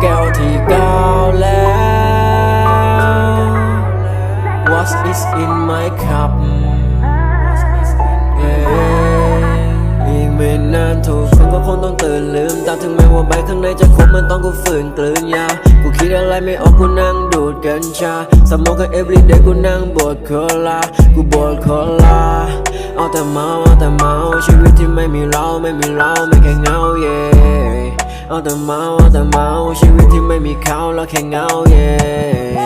แก้วที่ก้าวแล้ว What is in my cup อีกไม่นานทุกคนก็คงต้องตื่นลืมตามถึงแม้ว่าใบข้างในจะคมมันต้องกูฝืนกลืนยา กูคิดอะไรไม่ออกกูนั่งดูดกัญชา สมองกับ everyday กูนั่งบดโคลา กูบดโคลา เอาแต่เมาเอาแต่เมาชีวิตที่ไม่มีเราไม่มีเราไม่แค่เงา yeah เอาแต่เมาเอาแต่เมาชีวิตที่ไม่มีเขาแล้วแค่เงา yeah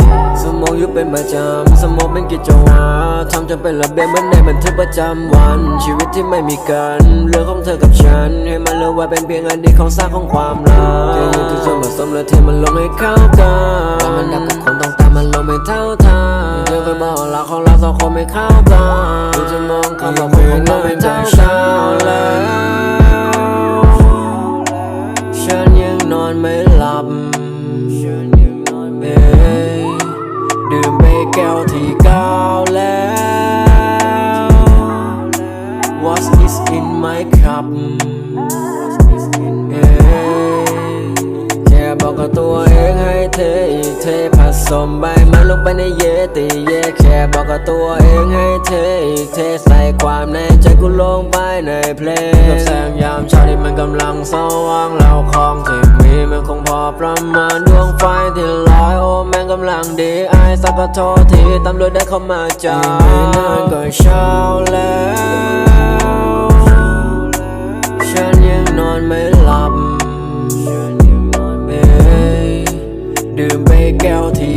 สมองอยู่เป็นประจำสมองเป็นกิจวัตรทำจนเป็นระเบียบเหมือนในบันทึกประจำวัน ชีวิตที่ไม่มีกันเรื่องของเธอกับฉัน ให้มันเลือกไว้เป็นเพียงอดีตของซากของความรักจะอยู่ที่ส่วนผสมและเทมันลงให้เข้ากันแต่มันดับกับคนต้องตามมันลงไม่เท่าทางเธอเคยบอกรักของเราสองคนไม่เข้ากันกูจะมองคำบอกคนของเราไม่เท่าเช้ อนไม่หลับฉันยังนอนไม่ดื่มไปแก้วที่เก้าแล้ว What is in my cup เอ้ยแค่บอกกับตัวเองให้เทอีกเทผสมใบไม้ลงไปในเยติเยแค่บอกกับตัวเองให้เทอีกเท ในเพลงกับแสงยามเช้าที่มันกำลังสว่างแล้วของที่มีมันคงพอประมาณดวงไฟที่ลอยโอ้แม่งกำลังดีไอสักก็โทษทีตำรวจได้เข้ามาจับไม่นานก็เช้าแล้วฉันยังนอนไม่หลับเอ้ยดื่มไปแก้วที่